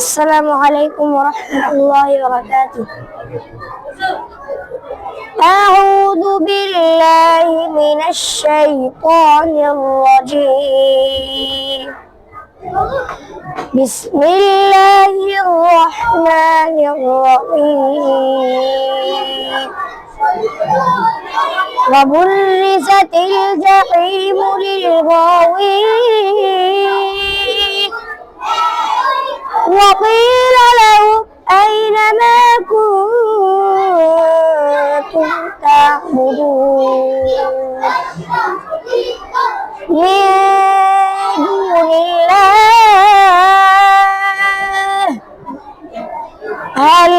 السلام عليكم ورحمة الله وبركاته. أعوذ بالله من الشيطان الرجيم. بسم الله الرحمن الرحيم. وبرزت الجحيم للغاوين. وقيل لهم أين ما كنتم تعبدون من دون الله هل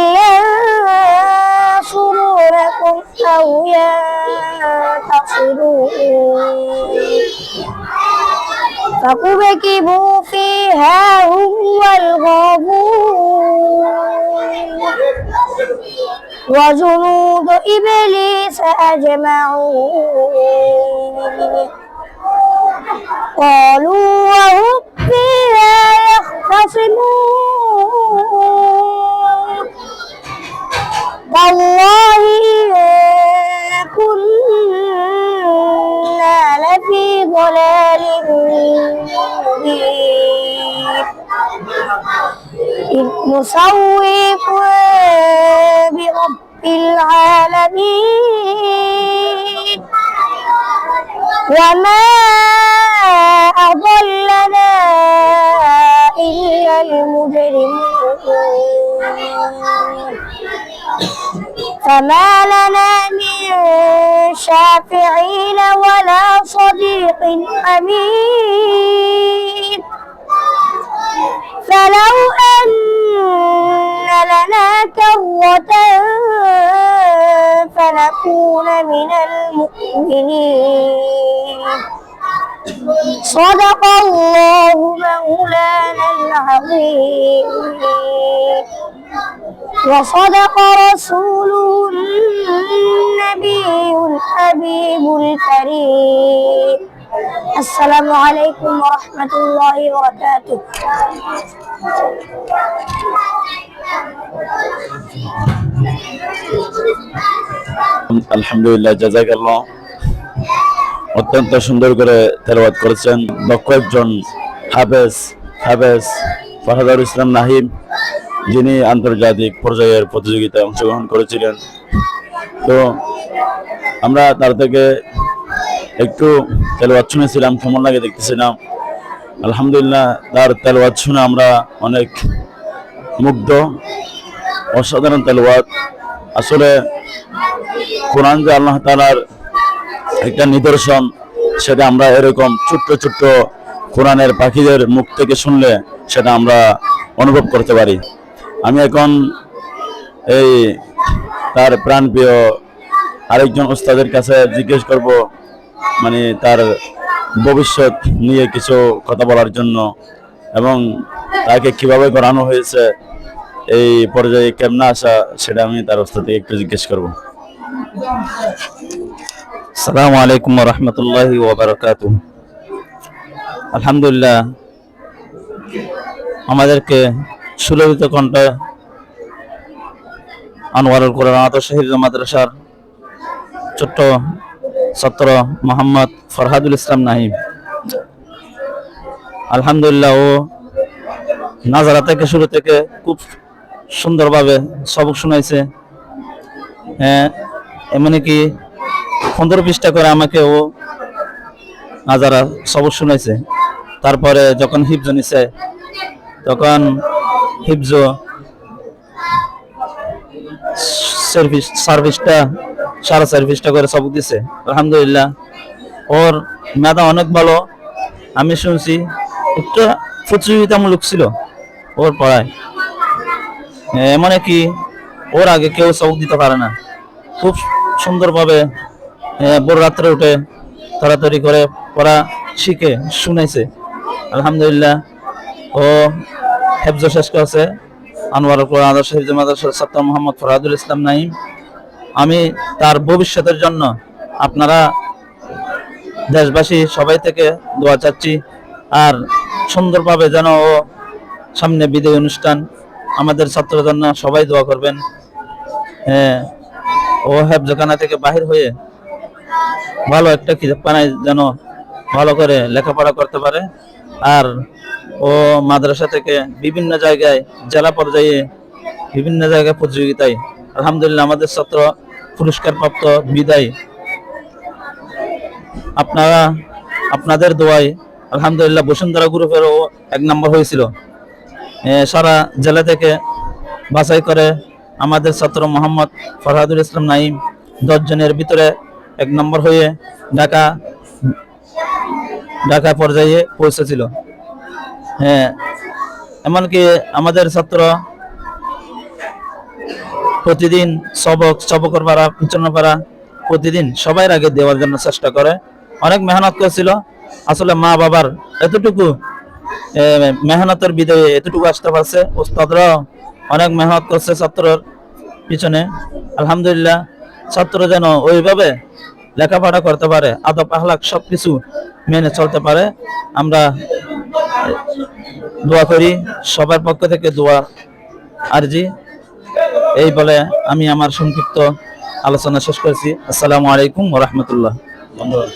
ينصرونكم أو ينتصرون فكبكبوا فيها هم والغاوون وجنود إبليس أجمعون. قالوا وهم فيها يختصمون. والله إن كنا لفي ضلال مبين. إذ نسويكم برب العالمين. وما أضلنا إلا المجرمون. فما لنا من شافعين ولا صديق حميم فلو أن فنكون من المؤمنين. صدق الله مولانا العظيم. وصدق رسوله النبي الحبيب الكريم. السلام عليكم ورحمة الله وبركاته. আলহামদুলিল্লাহ, জাজাকাল্লাহ। অত্যন্ত সুন্দর করে তেলাওয়াত করেছেন দক্ষ একজন হাফেজ হাফেজ ফরহাদুল ইসলাম নাহিম, যিনি আন্তর্জাতিক পর্যায়ের প্রতিযোগিতায় অংশগ্রহণ করেছিলেন। তো আমরা তার থেকে একটু তেলাওয়াত শুনেছিলাম, কেমন লাগে দেখতেছিলাম। আলহামদুলিল্লাহ, তার তেলাওয়াত শুনে আমরা অনেক মুগ্ধ। অসাধারণ তেলাওয়াত। আসলে কোরআন যে আল্লাহ তালার একটা নিদর্শন, সেটা আমরা এরকম ছোট্ট ছোট্ট কোরআনের পাখিদের মুখ থেকে শুনলে সেটা আমরা অনুভব করতে পারি। আমি এখন এই তার প্রাণপ্রিয় আরেকজন ওস্তাদের কাছে জিজ্ঞেস করব মানে তার ভবিষ্যৎ নিয়ে কিছু কথা বলার জন্য এবং তাকে কীভাবে করানো হয়েছে এই পর্যায়ে কেমনে আসা সেটা আমি তার ওস্তাদ থেকে একটু জিজ্ঞেস করব। সালামু আলাইকুম রহমতুল্লাহি ওবরাকাতু আলহামদুলিল্লাহ, আমাদেরকে সুললিত কণ্ঠে আনোয়ারুল কোরআন হিফজ মাদ্রাসার ছোট্ট ছাত্র মোহাম্মদ ফরহাদুল ইসলাম নাহিম। আলহামদুলিল্লাহ, ও নাজারা থেকে শুরু থেকে খুব সুন্দরভাবে সবক শুনাইছে। হ্যাঁ এমনি কি পনেরো পৃষ্ঠা করে আমাকে ও নাজারা সবক শুনাইছে। তারপরে যখন হিফজ নিছে, তখন হিফজ সার্ভিস, সার্ভিসটা, সারা সার্ভিসটা করে সবক দিছে। আলহামদুলিল্লাহ। ওর মেধা অনেক ভালো। আমি শুনছি, একটু প্রতিযোগিতামূলক ছিল ওর পড়ায়। এমন কি, ওর আগে কেউ চোখ দিতে পারে না। খুব সুন্দরভাবে ভোর রাত্রে উঠে তাড়াতাড়ি করে পড়া শিখে শুনেছে আলহামদুলিল্লাহ, ও হেফজ শেষ করেছে। আনোয়ার কোরআন আদর্শ হেফজ মাদ্রাসার ছাত্র মোহাম্মদ ফরহাদুল ইসলাম নাইম আমি তার ভবিষ্যতের জন্য আপনারা দেশবাসী সবাই থেকে দোয়া চাচ্ছি। আর সুন্দরভাবে যেন ও সামনে বিদায় অনুষ্ঠান আমাদের ছাত্রদের জন্য সবাই দোয়া করবেন। হ্যাঁ ও হেফজখানা থেকে বাহির হয়ে ভালো একটা কিতাবখানায় যেন ভালো করে লেখাপড়া করতে পারে। আর ও মাদ্রাসা থেকে বিভিন্ন জায়গায় জেলা পর্যায়ে বিভিন্ন জায়গায় প্রতিযোগিতায়, আলহামদুলিল্লাহ আমাদের ছাত্র পুরস্কার প্রাপ্ত বিদায়। আপনারা, আপনাদের দোয়ায় আলহামদুলিল্লাহ বসুন্ধরা গ্রুপেরও এক নম্বর হয়েছিল। সারা জেলা থেকে বাছাই করে আমাদের ছাত্র মোহাম্মদ ফরহাদুল ইসলাম নাইম দশ জনের ভিতরে এক নম্বর হয়ে ঢাকা ঢাকা পর্যায়ে পৌঁছেছিল। হ্যাঁ এমনকি আমাদের ছাত্র প্রতিদিন সবক সবকর পাড়া পিছনের পাড়া প্রতিদিন সবাই আগে দেওয়ার জন্য চেষ্টা করে। অনেক মেহনত করেছিল। আসলে মা বাবার এতটুকু মেহনতের বিদায়ে এতটুকু আসতে পারছে। ওস্তাদরাও অনেক মেহনত করছে ছাত্রর পিছনে। আলহামদুলিল্লাহ, ছাত্র যেন ওইভাবে লেখাপড়া করতে পারে, আদব আহলাক সবকিছু মেনে চলতে পারে, আমরা দোয়া করি। সবার পক্ষ থেকে দোয়া আরজি। এই বলে আমি আমার সংক্ষিপ্ত আলোচনা শেষ করেছি। আসসালামু আলাইকুম রহমতুল্লাহ। ধন্যবাদ